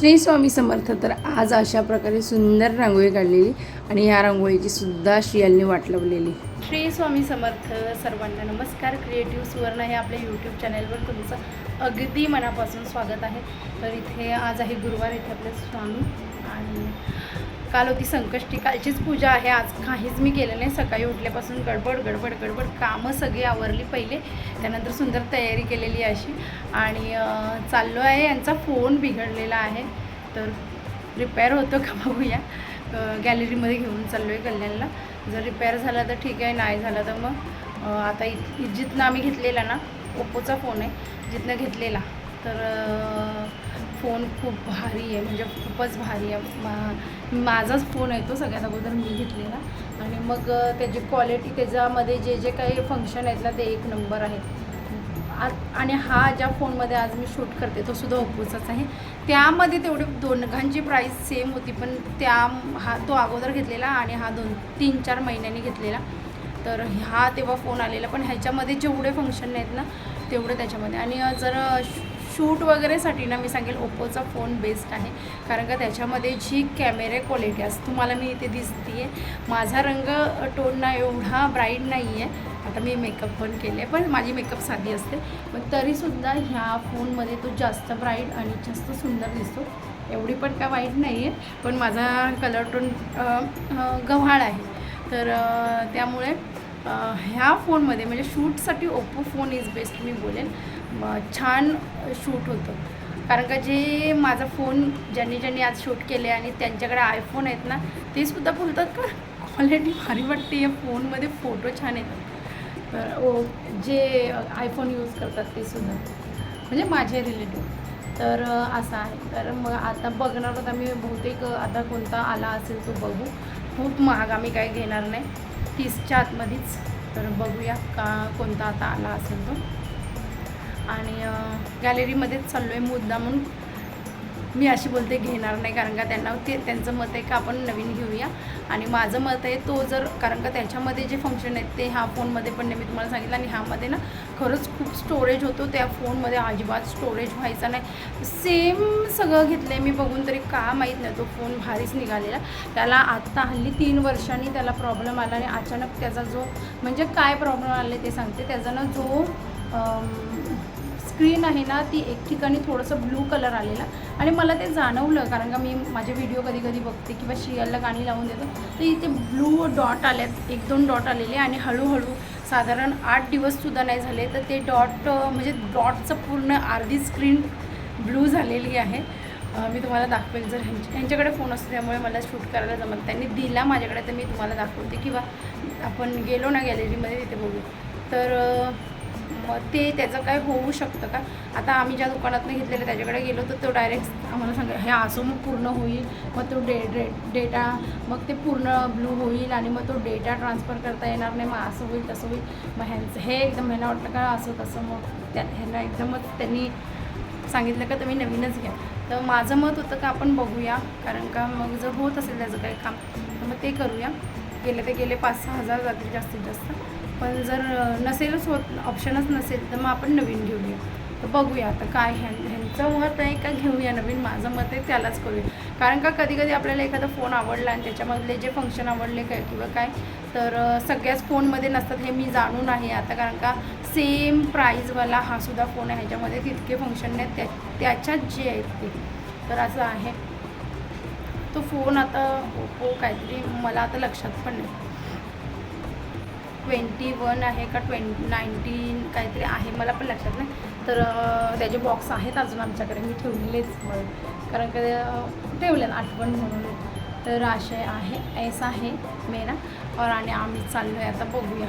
श्री स्वामी समर्थ तर आज अशा प्रकारे सुंदर रांगोळी काढलेली आणि ह्या रांगोळीची सुद्धा श्रियालने वाट लावलेली. श्री स्वामी समर्थ सर्वांना नमस्कार. क्रिएटिव्ह सुवर्ण हे आपल्या यूट्यूब चॅनलवर तुमचं अगदी मनापासून स्वागत आहे. तर इथे आज आहे गुरुवार इथे आपले स्वामी आणि काल होती संकष्टी. कालचीच पूजा आहे. आज काहीच मी केलं नाही. सकाळी उठल्यापासून गडबड गडबड गडबड कामं सगळी आवरली पहिले. त्यानंतर सुंदर तयारी केलेली अशी. आणि चाललो आहे. यांचा फोन बिघडलेला आहे. तर रिपेअर होतो का बघूया. गॅलरीमध्ये घेऊन चाललो आहे कल्याणला. जर रिपेअर झाला तर ठीक आहे. नाही झाला तर मग आता इ जिथनं आम्ही घेतलेला ना ओप्पोचा फोन आहे. जिथनं घेतलेला. तर फोन खूप भारी आहे म्हणजे खूपच भारी आहे. मा माझाच फोन आहे तो सगळ्यात अगोदर मी घेतलेला. आणि मग त्याची क्वालिटी त्याच्यामध्ये जे जे काही फंक्शन आहेत ना ते एक नंबर आहे. आणि हा ज्या फोनमध्ये आज मी शूट करते तो सुद्धा ओप्पोचाच आहे. त्यामध्ये तेवढे दोघांची प्राईस सेम होती पण त्या हा तो अगोदर घेतलेला आणि हा दोन तीन चार महिन्यांनी घेतलेला. तर हा तेव्हा फोन आलेला पण ह्याच्यामध्ये जेवढे फंक्शन आहेत ना तेवढे त्याच्यामध्ये. आणि जर जर शूट वगैरेसाठी ना मी सांगेल ओप्पोचा फोन बेस्ट आहे. कारण का त्याच्यामध्ये जी कॅमेरे क्वालिटी असते तुम्हाला मी इथे दिसते माझा रंग टोन ना एवढा ब्राईट नाही आहे आता मी मेकअप पण केले पण माझी मेकअप साधी असते. पण तरीसुद्धा ह्या फोनमध्ये तो जास्त ब्राईट आणि जास्त सुंदर दिसतो. एवढी पण काय वाईट नाही आहे पण माझा कलर टोन गव्हाळ आहे. तर त्यामुळे ह्या फोनमध्ये म्हणजे शूटसाठी ओप्पो फोन इज बेस्ट मी बोलेन. छान शूट होतं. कारण का जे माझा फोन ज्यांनी ज्यांनी आज शूट केले आणि त्यांच्याकडे आयफोन आहेत ना ते सुद्धा बोलतात का क्वालिटी भारी वाटते या फोनमध्ये फोटो छान येतात तर ओ जे आयफोन यूज करतात ते सुद्धा. म्हणजे माझे रिलेटिव्ह तर असा असं आहे. तर मग आता बघणार आहोत आम्ही बहुतेक आता कोणता आला असेल तो बघू. खूप महाग आम्ही काही घेणार नाही. तीसच्या आतमध्येच. तर बघूया का कोणता आता आला असेल तो. आणि गॅलरीमध्येच चाललो आहे मुद्दा म्हणून. मी अशी बोलते घेणार नाही कारण का त्यांना ते त्यांचं मत आहे का आपण नवीन घेऊया? आणि माझं मत आहे तो जर कारण का त्याच्यामध्ये जे फंक्शन आहेत ते ह्या फोनमध्ये पण नाही मी तुम्हाला सांगितलं. आणि ह्यामध्ये ना खरंच खूप स्टोरेज होतो त्या फोनमध्ये अजिबात स्टोरेज व्हायचा नाही. सेम सगळं घेतलं आहे मी बघून तरी का माहीत नाही तो फोन भारीच निघालेला. त्याला आत्ता हल्ली तीन वर्षांनी त्याला प्रॉब्लेम आला आणि अचानक त्याचा जो म्हणजे काय प्रॉब्लेम आले ते सांगते. त्याचा ना जो स्क्रीन आहे ना ती एक ठिकाणी थोडंसं ब्लू कलर आलेला. आणि मला ते जाणवलं कारण का मी माझे व्हिडिओ कधी कधी बघते किंवा श्रियाला गाणी लावून देतो. तर इथे ब्लू डॉट आल्यात एक दोन डॉट आलेले आणि हळूहळू साधारण आठ दिवससुद्धा नाही झाले तर ते डॉट म्हणजे डॉटचं पूर्ण अर्धी स्क्रीन ब्लू झालेली आहे. मी तुम्हाला दाखवेल जर ह्यांच्या ह्यांच्याकडे फोन असतो त्यामुळे मला शूट करायला जमत त्यांनी दिला माझ्याकडे तर मी तुम्हाला दाखवते. किंवा आपण गेलो ना गॅलरीमध्ये तिथे बघू. तर मग ते त्याचं काय होऊ शकतं का? आता आम्ही ज्या दुकानातनं घेतलेलं त्याच्याकडे गेलो तर तो डायरेक्ट आम्हाला सांगा हे असं मग पूर्ण होईल मग तो डे डे डेटा मग ते पूर्ण ब्लू होईल आणि मग तो डेटा ट्रान्सफर करता येणार नाही मग असं होईल तसं होईल. मग ह्यांचं हे एकदम ह्यांना वाटलं का असं तसं मग त्या ह्यांना एकदमच त्यांनी सांगितलं का तुम्ही नवीनच घ्या. तर माझं मत होतं का आपण बघूया कारण का मग जर होत असेल त्याचं काही काम तर मग ते करूया. गेले ते गेले पाच सहा हजार जातील जास्तीत जास्त. पण जर नसेलच होत ऑप्शनच नसेल तर मग आपण नवीन घेऊया तर बघूया आता काय ह्यां ह्यांचं मत आहे का घेऊया नवीन? माझं मत आहे त्यालाच करूया. कारण का कधी कधी आपल्याला एखादा फोन आवडला आणि त्याच्यामधले जे फंक्शन आवडले काय किंवा काय तर सगळ्याच फोनमध्ये नसतात हे मी जाणून आहे आता. कारण का सेम प्राईजवाला हा सुद्धा फोन आहे ह्याच्यामध्ये. तितके फंक्शन नाहीत त्या त्याच्यात जे आहेत ते. तर असं आहे. तो फोन आता ओप्पो काहीतरी मला आता लक्षात पण नाही. ट्वेंटी वन आहे का ट्वें नाईन्टीन काहीतरी आहे मला पण लक्षात नाही. तर त्याचे बॉक्स आहेत अजून आमच्याकडे मी ठेवलेलेच मग कारण का अं, आठवण म्हणून. तर असे आहे ऐसा आहे मेरा. और आणि आम्ही चाललो आहे आता बघूया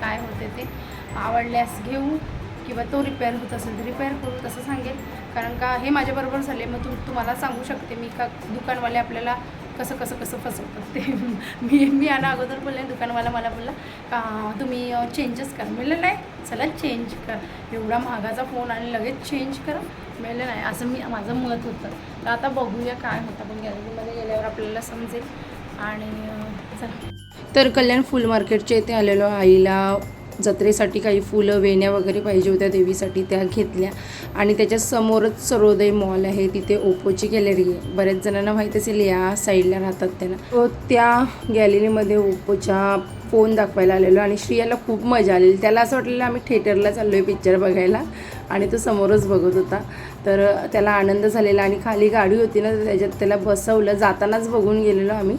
काय होते ते. आवडल्यास घेऊ किंवा तो रिपेअर होत असेल तर रिपेअर करू तसं सांगेल कारण का हे माझ्याबरोबर झाले मग तुम तुम्हाला सांगू शकते मी का दुकानवाले आपल्याला कसं कसं कसं फसवतात ते. मी मी आणि अगोदर बोलले दुकानवाला मला बोलला का तुम्ही चेंजेस करा. म्हणलं नाही चला चेंज करा. एवढा महागाचा फोन आणि लगेच चेंज करा. म्हणलं नाही असं मी माझं मत होतं. तर आता बघूया काय होतं. पण गॅलरीमध्ये गेल्यावर आपल्याला समजेल. आणि चला. तर कल्याण फुल मार्केटच्या इथे आलेलो आईला जत्रेसाठी काही फुलं वेण्या वगैरे पाहिजे होत्या देवीसाठी त्या घेतल्या. आणि त्याच्या समोरच सर्वोदय मॉल आहे तिथे ओप्पोची गॅलरी आहे. बऱ्याच जणांना माहीत असेल या साईडला राहतात त्यांना तो त्या गॅलरीमध्ये ओप्पोच्या फोन दाखवायला आलेलो आणि श्रियाला खूप मजा आलेली. त्याला असं वाटलेलं आम्ही थिएटरला चाललो आहे पिक्चर बघायला. आणि तो समोरच बघत होता. तर त्याला आनंद झालेला आणि खाली गाडी होती ना तर त्याच्यात त्याला बसवलं. जातानाच बघून गेलेलो आम्ही.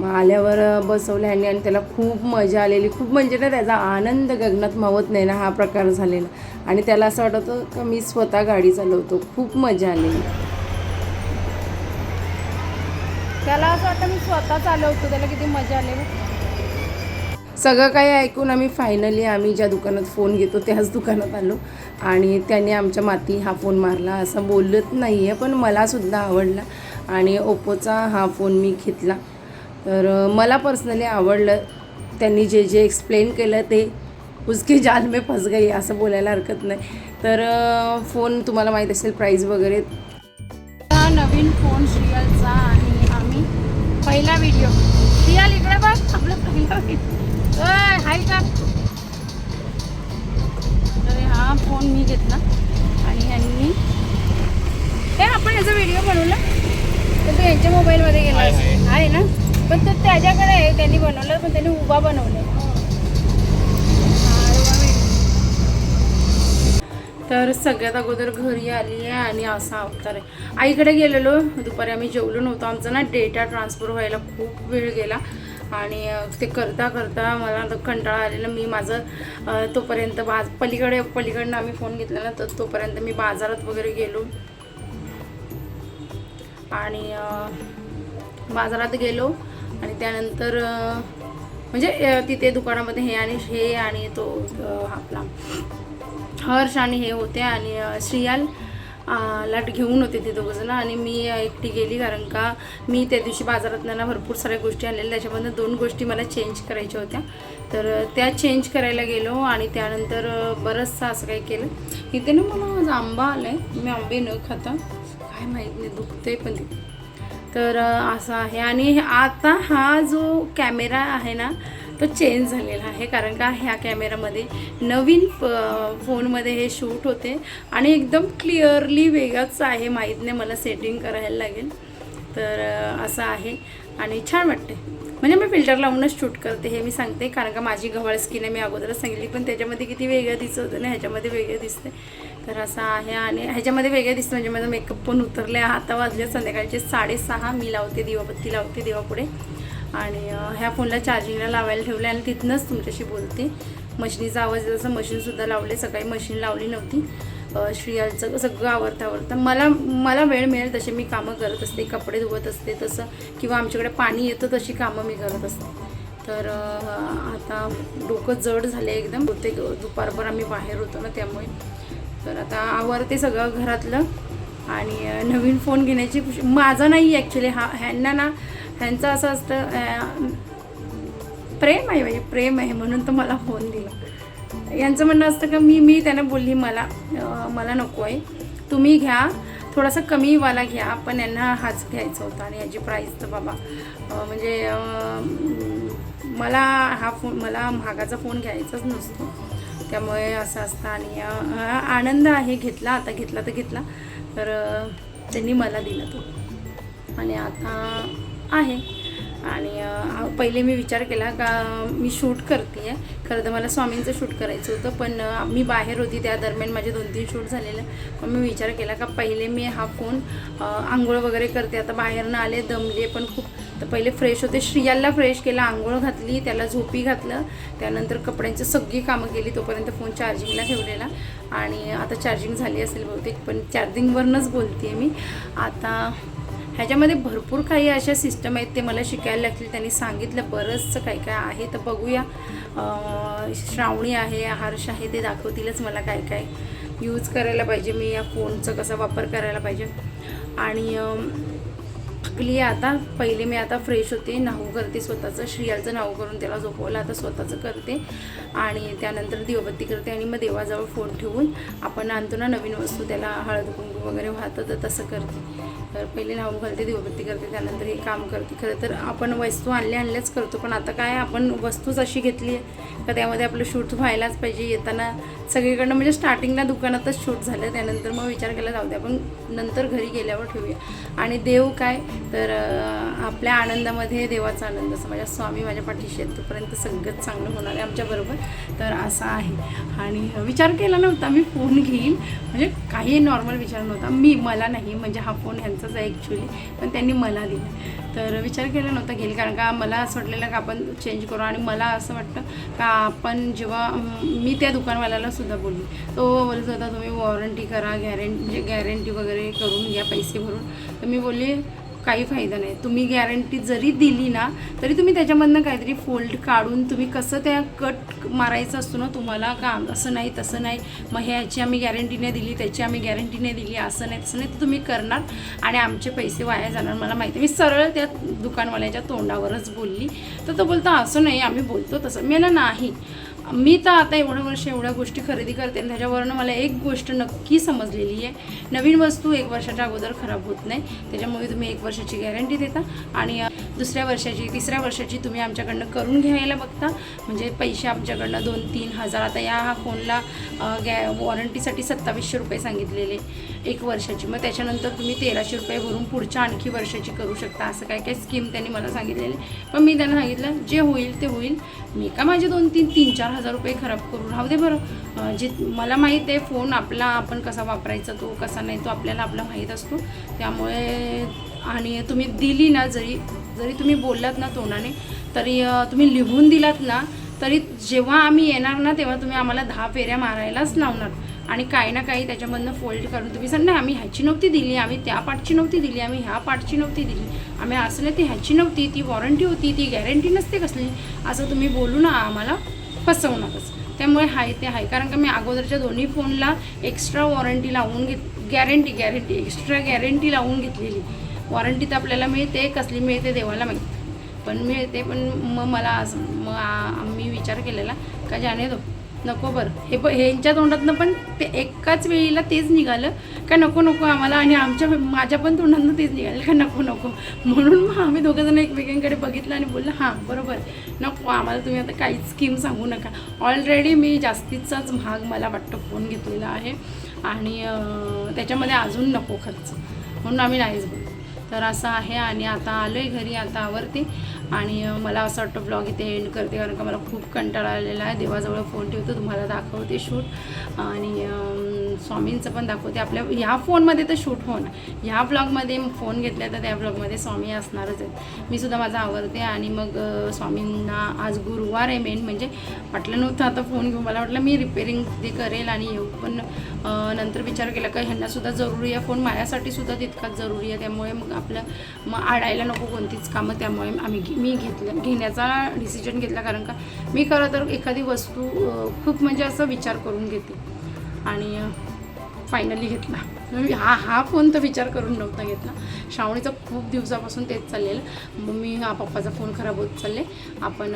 मग आल्यावर बसवलं ह्यांनी आणि त्याला खूप मजा आलेली. खूप म्हणजे ना त्याचा आनंद गगनात मावत नाही ना हा प्रकार झालेला. आणि त्याला असं वाटत होतं का मी स्वतः गाडी चालवतो. खूप मजा आलेली. त्याला असं वाटतं मी स्वतः चालवतो. त्याला किती मजा आली बघ. सगळं काही ऐकून आम्ही फायनली आम्ही ज्या दुकानात फोन घेतो त्याच दुकानात आलो. आणि त्याने आमच्या माती हा फोन मारला. असं बोलत नाही आहे पण मलासुद्धा आवडला. आणि ओप्पोचा हा फोन मी घेतला. तर मला पर्सनली आवडलं त्यांनी जे जे एक्सप्लेन केलं ते. उसके जाल में फस गई असं बोलायला हरकत नाही. तर फोन तुम्हाला माहीत असेल प्राईज वगैरे. हा नवीन फोन श्रियालचा आणि आम्ही पहिला व्हिडिओ श्रियाल इकडे बघ आपला पहिला व्हिडिओ हाय का? तर हा फोन मी घेतला. आणि यांनी हे आपण याचा व्हिडिओ बनवला? तर तो यांच्या मोबाईलमध्ये गेला. आहे ना? पण तो त्याच्याकडे आहे त्यांनी बनवलं पण त्यांनी उभा बनवला तर सगळ्यात अगोदर घरी आली आहे आणि असा अवतार आहे. आईकडे गेलेलो दुपारी आम्ही जेवलो नव्हतो. आमचा ना डेटा ट्रान्सफर व्हायला खूप वेळ गेला. आणि ते करता करता मला आता कंटाळा आलेला. मी माझं तोपर्यंत बाज पलीकडे पलीकडनं आम्ही फोन घेतला ना तर तोपर्यंत मी बाजारात वगैरे गेलो. आणि बाजारात गेलो. आणि त्यानंतर म्हणजे तिथे दुकानामध्ये हे आणि हे आणि तो आपला हर्ष आणि हे होते आणि श्रियाल लाट घेऊन होते ते दोघंजणं. आणि मी एकटी गेली कारण का मी त्या दिवशी बाजारात ना भरपूर साऱ्या गोष्टी आणलेल्या. त्याच्यामधून दोन गोष्टी मला चेंज करायच्या होत्या. तर त्या चेंज करायला गेलो आणि त्यानंतर बरंचसं असं काही केलं. इथे ना मला आज आंबा आला आहे मी आंबे न खाता काय माहीत नाही दुखते पण तिथे तर असं आहे. आणि हे- आता हा जो कॅमेरा आहे ना तो चेंज झालेला आहे. कारण का ह्या कॅमेरामध्ये नवीन प फोनमध्ये हे शूट होते. आणि एकदम क्लिअरली वेगळंच आहे. माहीत नाही मला सेटिंग करायला लागेल. तर असं आहे. आणि छान वाटते म्हणजे मी फिल्टर लावूनच शूट करते हे मी सांगते. कारण का माझी गव्हाळ स्किन आहे मी अगोदरच सांगितली पण त्याच्यामध्ये किती वेगळं दिसत होतं ना ह्याच्यामध्ये वेगळं दिसते तर असं आहे आणि ह्याच्यामध्ये वेगळं दिसतं म्हणजे माझा मेकअप पण उतरले आता वाजले संध्याकाळचे साडेसहा मी लावते दिवाबत्ती लावते देवापुढे. आणि ह्या फोनला चार्जिंगला लावायला ठेवलं आणि तिथनंच तुमच्याशी बोलते. मशिनीचा आवाज जसं मशीनसुद्धा लावले सकाळी मशीन लावली नव्हती. श्रियाचं सगळं आवडतं आवडतं. मला मला वेळ मिळेल तसे मी कामं करत असते कपडे धुवत असते तसं किंवा आमच्याकडे पाणी येतं तशी कामं मी करत असते. तर आता डोकं जड झाले एकदम. होते दुपारभर आम्ही बाहेर होतो ना त्यामुळे. तर आता आवरते सगळं घरातलं. आणि नवीन फोन घेण्याची खुशी माझा नाही ॲक्च्युली हा ह्यांना ना ह्यांचं असं असतं प्रेम आहे म्हणजे प्रेम आहे म्हणून तर मला फोन दिला. यांचं म्हणणं असतं का मी मी त्यांना बोलली मला मला नको आहे. तुम्ही घ्या थोडासा कमीवाला घ्या. पण यांना हाच घ्यायचा होता आणि याची प्राईस तर बाबा म्हणजे मला हा फोन मला महागाचा फोन घ्यायचाच नसतो. त्यामुळे असं असतं आणि हा आनंद आहे घेतला आता घेतला तर घेतला तर त्यांनी मला दिला तो. आणि आता आहे. आणि पहिले मी विचार केला का मी शूट करते आहे खरं तर मला स्वामींचं शूट करायचं होतं पण मी बाहेर होती त्या दरम्यान माझे दोन तीन शूट झालेले. मग मी विचार केला का पहिले मी हा फोन आंघोळ वगैरे करते. आता बाहेरनं आले दमले पण खूप. तर पहिले फ्रेश होते. श्रियाला फ्रेश केला आंघोळ घातली त्याला झोपी घातलं. त्यानंतर कपड्यांची सगळी कामं केली तोपर्यंत फोन चार्जिंगला ठेवलेला. आणि आता चार्जिंग झाली असेल बहुतेक पण चार्जिंगवरनंच बोलते मी. आता ह्याच्यामध्ये भरपूर काही अशा सिस्टम आहेत ते मला शिकायला लागतील. त्यांनी सांगितलं बरंचसं काय काय आहे. तर बघूया. श्रावणी आहे हर्ष आहे ते दाखवतीलच मला काय काय यूज करायला पाहिजे. मी या फोनचा कसा वापर करायला पाहिजे. आणि थकली आता पहिले मी आता फ्रेश होते. नाहू करते स्वतःचं. श्रियालचं नाहू करून त्याला झोपवलं. आता स्वतःचं करते. आणि त्यानंतर दिवबत्ती करते आणि मग देवाजवळ फोन ठेवून आपण आणतो ना नवीन वस्तू त्याला हळद कुंकू वगैरे वाहतं तर तसं करते. तर पहिले नाव घालते दिवबत्ती करते त्यानंतर हे काम करते. खरं तर आपण वस्तू आणल्या आणल्याच करतो पण आता काय आपण वस्तूच अशी घेतली आहे का त्यामध्ये आपलं शूट व्हायलाच पाहिजे. येताना सगळीकडनं म्हणजे स्टार्टिंगला दुकानातच शूट झालं त्यानंतर मग विचार केला जाऊ द्या आपण नंतर घरी गेल्यावर ठेवूया. आणि देव काय? तर आपल्या आनंदामध्ये देवाचा आनंद असं माझ्या स्वामी माझ्या पाठीशी आहेत तोपर्यंत सगळंच चांगलं होणार आहे आमच्याबरोबर तर असा आहे. आणि विचार केला नव्हता मी फोन घेईन. म्हणजे काही नॉर्मल विचार नव्हता. मी मला नाही म्हणजे हा फोन त्यांचाच आहे ॲक्च्युली पण त्यांनी मला दिलं. तर विचार केला नव्हता घेईल कारण का मला असं वाटलेलं का आपण चेंज करू. आणि मला असं वाटतं का आपण जेव्हा मी त्या दुकानवाल्याला सुद्धा बोलली. तो बोलत होता तुम्ही वॉरंटी करा गॅरंटी गॅरंटी वगैरे करून घ्या पैसे भरून. तर मी बोलली काही फायदा नाही. तुम्ही गॅरंटी जरी दिली ना तरी तुम्ही त्याच्यामधनं काहीतरी फोल्ड काढून तुम्ही कसं त्या कट मारायचं असतो ना तुम्हाला का असं नाही तसं नाही. मग ह्याची आम्ही गॅरंटी नाही दिली त्याची आम्ही गॅरंटी नाही दिली असं नाही तसं नाही तर तुम्ही करणार. आणि आमचे पैसे वाया जाणार मला माहिती आहे. मी सरळ त्या दुकानवाल्याच्या तोंडावरच बोलली. तर तो बोलतो असं नाही आम्ही बोलतो तसं. मी ना नाही मी तर आता एवढं वर्ष एवढ्या गोष्टी खरेदी करते आणि त्याच्यावरनं मला एक गोष्ट नक्की समजलेली आहे. नवीन वस्तू एक वर्षाच्या अगोदर खराब होत नाही. त्याच्यामुळे तुम्ही एक वर्षाची गॅरंटी देता आणि दुसऱ्या वर्षाची तिसऱ्या वर्षाची तुम्ही आमच्याकडनं करून घ्यायला बघता. म्हणजे पैसे आमच्याकडनं दोन तीन हजार. आता या हा फोनला गॅ वॉरंटीसाठी सत्तावीसशे रुपये सांगितलेले एक वर्षाची. मग त्याच्यानंतर तुम्ही तेराशे रुपये भरून पुढच्या आणखी वर्षाची करू शकता. असं काय काय स्कीम त्यांनी मला सांगितलेली पण मी त्यांना सांगितलं जे होईल ते होईल. मी का माझे दोन तीन तीन चार हजार रुपये खराब करून? राहू दे बरं. जे मला माहीत आहे फोन आपला आपण कसा वापरायचा तो कसा नाही तो आपल्याला आपला माहीत असतो. त्यामुळे आणि तुम्ही दिली ना जरी जरी तुम्ही बोललात ना तोंडाने तरी तुम्ही लिहून दिलात ना तरी जेव्हा आम्ही येणार ना तेव्हा तुम्ही आम्हाला दहा फेऱ्या मारायलाच लावणार. आणि काही ना काही त्याच्यामधनं फोल्ड करून तुम्ही सांग नाही आम्ही ह्याची नव्हती दिली आम्ही त्या पाठची नव्हती दिली आम्ही ह्या पाठची नव्हती दिली. आम्ही असं ती ह्याची नव्हती ती वॉरंटी होती ती गॅरंटी नसते कसली. असं तुम्ही बोलू ना आम्हाला फसवणारच. त्यामुळे हाय ते आहे कारण का मी अगोदरच्या दोन्ही फोनला एक्स्ट्रा वॉरंटी लावून घेत गॅरंटी गॅरंटी एक्स्ट्रा गॅरंटी लावून घेतलेली. वॉरंटी तर आपल्याला मिळते कसली मिळते देवाला माहीत. पण मिळते पण मग मला असं मग विचार केलेला का जाणे दो नको बरं. हे प ह्यांच्या तोंडातनं पण ते एकाच वेळीला तेच निघालं का नको नको आम्हाला आणि आमच्या माझ्या पण तोंडातनं तेच निघालं का नको नको. म्हणून मग आम्ही दोघंजण एकमेकांकडे बघितलं आणि बोललं हां बरोबर. नको आम्हाला तुम्ही आता काहीच स्कीम सांगू नका. ऑलरेडी मी जास्तीचाच महाग मला वाटतं फोन घेतलेला आहे. आणि त्याच्यामध्ये अजून नको खर्च. म्हणून आम्ही नाहीच बोललो तर असं आहे आणि आता आलो आहे घरी आता आवरते. आणि मला असं वाटतं ब्लॉग इथे एंड करते कारण का मला खूप कंटाळा आलेला आहे. देवाजवळ फोन ठेवतो तुम्हाला दाखवते शूट आणि स्वामींचं पण दाखवते. आपल्या ह्या फोनमध्ये तर शूट होणार. ह्या ब्लॉगमध्ये फोन घेतला तर त्या ब्लॉगमध्ये स्वामी असणारच आहेत. मी सुद्धा माझा आवडते आणि मग स्वामींना आज गुरुवार आहे मेन म्हणजे वाटलं नव्हतं आता फोन घेऊन. मला वाटलं मी रिपेरिंग ते करेल आणि येऊ. पण नंतर विचार केला का ह्यांनासुद्धा जरुरी आहे. फोन माझ्यासाठी सुद्धा तितकाच जरुरी आहे. त्यामुळे मग आपलं मग आडायला नको कोणतीच कामं. त्यामुळे आम्ही घे- मी घेतलं घेण्याचा डिसिजन घेतला. कारण का मी खरं तर एखादी वस्तू खूप म्हणजे असं विचार करून घेते. आणि फायनली घेतला. म्हणजे हा हा फोन तर विचार करून नव्हता घेतला. श्रावणीचा खूप दिवसापासून तेच चाललेलं. मग मी हा पप्पाचा फोन खराब होत चालले. आपण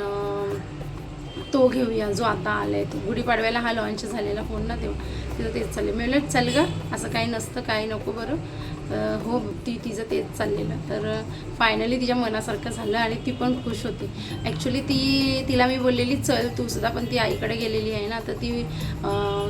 तो घेऊया. जो आता आला आहे तो. गुढीपाडव्याला हा लॉन्च झालेला फोन ना तेव्हा. तिचं तेच चालले मी म्हणलं चल ग असं काही नसतं काही नको बरं. हो ती तिचं तेच चाललेलं. तर फायनली तिच्या मनासारखं झालं आणि ती पण खुश होती. ॲक्च्युली ती तिला मी बोललेली चल तू सुद्धा पण ती आईकडे गेलेली आहे ना तर ती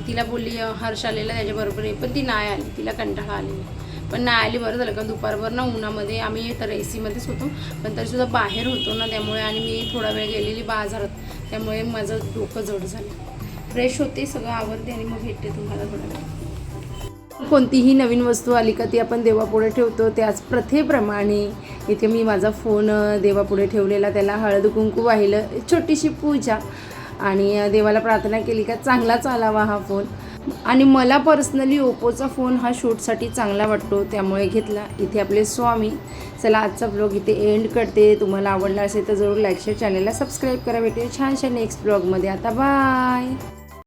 तिला बोलली हर्ष आलेला त्याच्याबरोबर आहे पण ती नाही आली तिला कंटाळा आलेला पण नाही आली बरं झालं का दुपारभर ना उन्हामध्ये आम्ही तर ए सीमध्येच होतो पण तरीसुद्धा बाहेर होतो ना त्यामुळे आणि मी थोडा वेळ गेलेली बाजारात त्यामुळे माझं डोकं जड झालं. फ्रेश होते सगळं आवडते आणि मग भेटते तुम्हाला थोडा कोणतीही नवीन वस्तू आली का ती आपण देवापुढे ठेवतो त्याच प्रथेप्रमाणे इथे मी माझा फोन देवापुढे ठेवलेला त्याला हळद कुंकू वाहिलं छोटीशी पूजा आणि देवाला प्रार्थना केली का चांगला चालावा हा फोन आणि मला पर्सनली ओप्पोचा फोन हा शूटसाठी चांगला वाटतो त्यामुळे घेतला. इथे आपले स्वामी चला आजचा ब्लॉग इथे एंड करते. तुम्हाला आवडला असेल तर जरूर लाईक शेअर चॅनलला सबस्क्राईब करा. भेटेल छानशा नेक्स्ट ब्लॉगमध्ये आता बाय